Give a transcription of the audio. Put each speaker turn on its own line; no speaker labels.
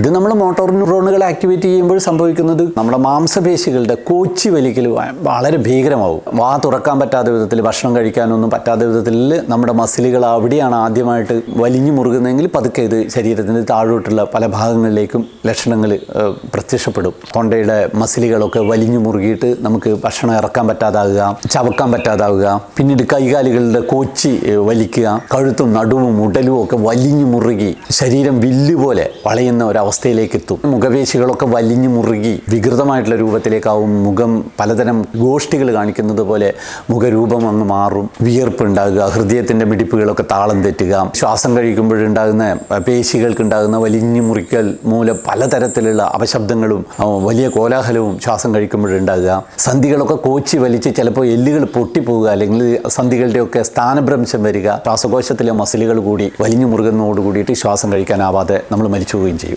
ഇത് നമ്മൾ മോട്ടോർ ന്യൂറോണുകൾ ആക്ടിവേറ്റ് ചെയ്യുമ്പോൾ സംഭവിക്കുന്നത് നമ്മുടെ മാംസപേശികളുടെ കോച്ചി വലിക്കൽ വളരെ ഭീകരമാവും. വാ തുറക്കാൻ പറ്റാത്ത വിധത്തിൽ ഭക്ഷണം കഴിക്കാനൊന്നും പറ്റാത്ത വിധത്തിൽ നമ്മുടെ മസിലുകൾ അവിടെയാണ് ആദ്യമായിട്ട് വലിഞ്ഞു മുറുകുന്നതെങ്കിൽ പതുക്കെ ഇത് ശരീരത്തിന്റെ താഴോട്ടുള്ള പല ഭാഗങ്ങളിലേക്കും ലക്ഷണങ്ങൾ പ്രത്യക്ഷപ്പെടും. തൊണ്ടയുടെ മസിലുകളൊക്കെ വലിഞ്ഞു മുറുകിയിട്ട് നമുക്ക് ഭക്ഷണം ഇറക്കാൻ പറ്റാതാവുക ചവക്കാൻ പറ്റാതാവുക പിന്നീട് കൈകാലുകളുടെ കോച്ചി വലിക്കുക കഴുത്തും നടുവും ഉടലും ഒക്കെ വലിഞ്ഞു മുറുകി ശരീരം വില്ല് പോലെ വളയുന്ന ഒരവസ്ഥയിലേക്ക് എത്തും മുഖപേശികളൊക്കെ വലിഞ്ഞു മുറുകി വികൃതമായിട്ടുള്ള രൂപത്തിലേക്കാവും മുഖം പലതരം ഗോഷ്ഠികൾ കാണിക്കുന്നത് പോലെ മുഖരൂപം അങ്ങ് മാറും. വിയർപ്പ് ഉണ്ടാകുക ഹൃദയത്തിന്റെ മിടിപ്പുകളൊക്കെ താളം തെറ്റുക ശ്വാസം കഴിക്കുമ്പോഴുണ്ടാകുന്ന പേശികൾക്ക് ഉണ്ടാകുന്ന വലിഞ്ഞു മുറിക്കൽ മൂലം പലതരത്തിലുള്ള അപശബ്ദങ്ങളും വലിയ കോലാഹലവും ശ്വാസം കഴിക്കുമ്പോഴുണ്ടാകുക. സന്ധികളൊക്കെ കോച്ചി വലിച്ച് ചിലപ്പോൾ എല്ലുകൾ പൊട്ടിപ്പോവുക അല്ലെങ്കിൽ സന്ധികളുടെയൊക്കെ സ്ഥാനഭ്രംശം വരിക. ശ്വാസകോശത്തിലെ മസിലുകൾ കൂടി വലിഞ്ഞു മുറുകുന്നതോട് കൂടിയിട്ട് ശ്വാസം കഴിക്കാനാവാതെ നമ്മൾ മരിച്ചു പോവുകയും ചെയ്യും.